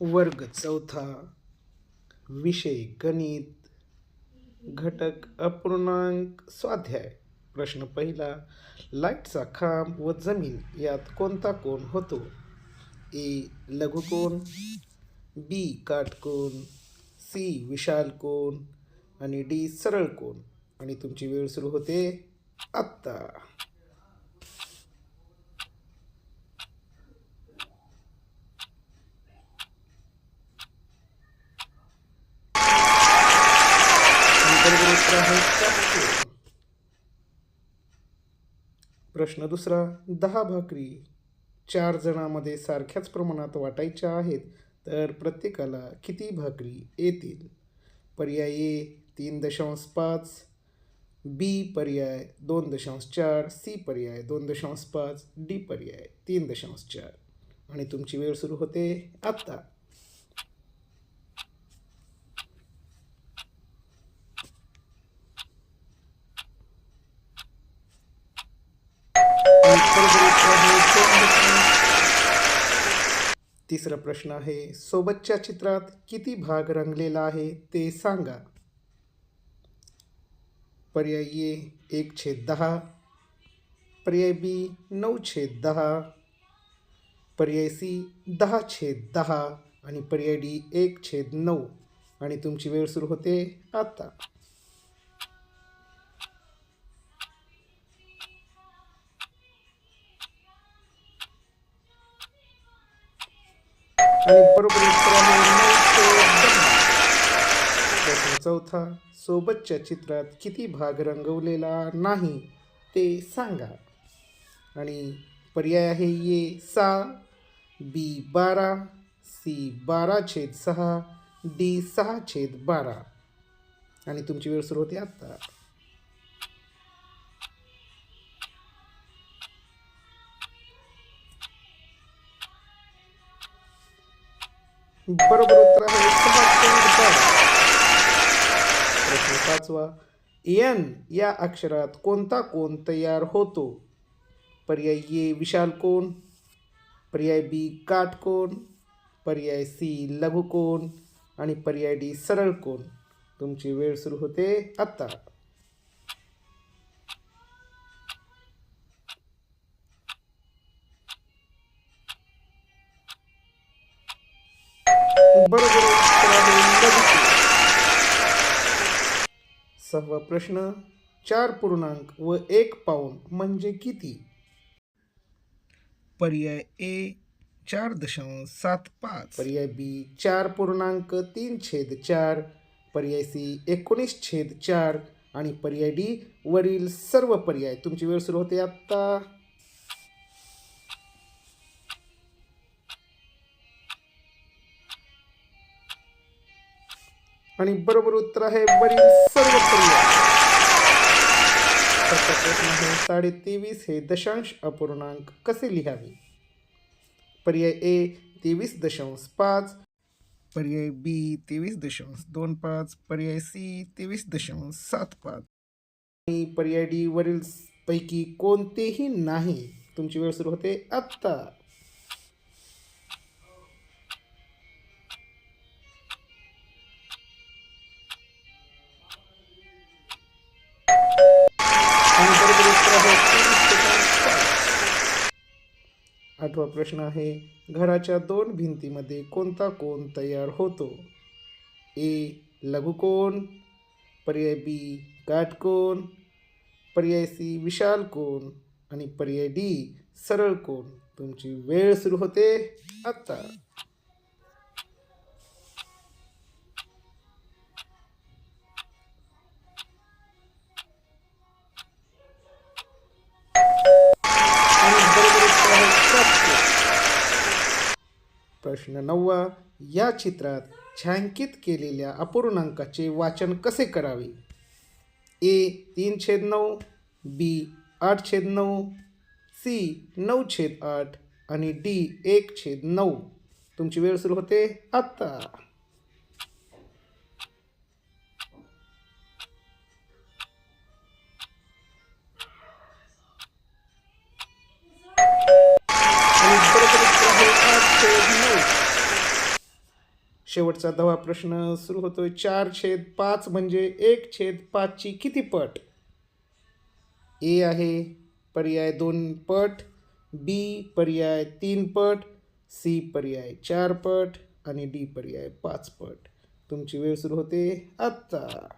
वर्ग चौथा. विषय गणित. घटक अपूर्णांक स्वाध्याय. प्रश्न पहिला लाईटचा खांब व जमीन यात कोणता कोण होतो? ए लघुकोण बी काटकोण सी विशाल कोण आणि डी सरळ कोण आणि तुमची वेळ सुरू होते आत्ता आणि बरोबर उत्तर आहे. प्रश्न दुसरा दहा भाकरी चार जणांमध्ये सारख्याच प्रमाणात वाटायच्या आहेत तर प्रत्येकाला किती भाकरी येतील? पर्याय ए तीन दशांश पाच. बी पर्याय दोन दशांश चार. सी पर्याय दोन दशांश पाच. डी पर्याय तीन दशांश चार. आणि तुमची वेळ सुरू होते आत्ता आणि बरोबर उत्तर आहे दोन दशांश तिसरा प्रश्न आहे सोबतच्या चित्रात किती भाग रंगलेला आहे ते सांगा. पर्याय ए एक छेद दहा. पर्याय बी नऊ छेद दहा. पर्याय सी दहा छेद दहा. आणि पर्याय डी एक छेद नऊ. आणि तुमची वेळ सुरू होते आता. आणि बरोबर प्रश्न चौथा सोबतच्या चित्रात किती भाग रंगवलेला नाही ते सांगा. आणि पर्याय आहे ए सहा बी बारा सी बारा छेद सहा डी सहा छेद बारा. आणि तुमची वेळ सुरू होते आत्ता. बरोबर उत्तर आहे प्रश्न पाचवा एन या अक्षरात कोणता कोण तयार होतो? पर्याय ए विशाल कोण पर्याय बी काटकोण पर्याय सी लघुकोण आणि पर्याय डी सरळ कोण तुमची वेळ सुरू होते आत्ता. सहावा प्रश्न चार पूर्णांक व एक पाऊण म्हणजे किती? पर्याय ए चार दशांश सात पाच. पर्याय बी चार पूर्णांक तीन छेद चार. पर्याय सी एकोणीस छेद चार. आणि पर्याय डी वरील सर्व पर्याय. तुमची वेळ सुरू होते आत्ता. आणि बरोबर उत्तर आहे वरील सर्व साडे तेवीस हे दशांश अपूर्णांक कसे लिहावे? पर्याय ए तेवीस दशांश पाच पर्याय बी तेवीस दशांश दोन पाच पर्याय सी तेवीस दशांश सात पाच. आणि पर्याय डी वरील पैकी कोणतेही नाही. तुमची वेळ सुरू होते आत्ता. आठवा प्रश्न आहे. घराच्या दोन भिंतीमध्ये कोणता कोण तयार होतो? ए लघुकोण पर्याय बी काटकोण पर्याय सी विशाल कोण आणि पर्याय डी सरळ कोण तुमची वेळ सुरू होते आत्ता. प्रश्न नववा या चित्रात छायांकित केलेल्या अपूर्णांकाचे वाचन कसे करावे? ए तीन छेद नऊ बी आठ छेद नऊ सी नऊ छेद आठ आणि डी एक छेद नऊ. तुमची वेळ सुरू होते आत्ता. शेवटचा दवा प्रश्न सुरू होतोय. चार छेद पाच म्हणजे एक छेद पाचची किती पट? ए आहे पर्याय दोन पट. बी पर्याय तीन पट. सी पर्याय चार पट. आणि डी पर्याय पाच पट. तुमची वेळ सुरू होते आत्ता.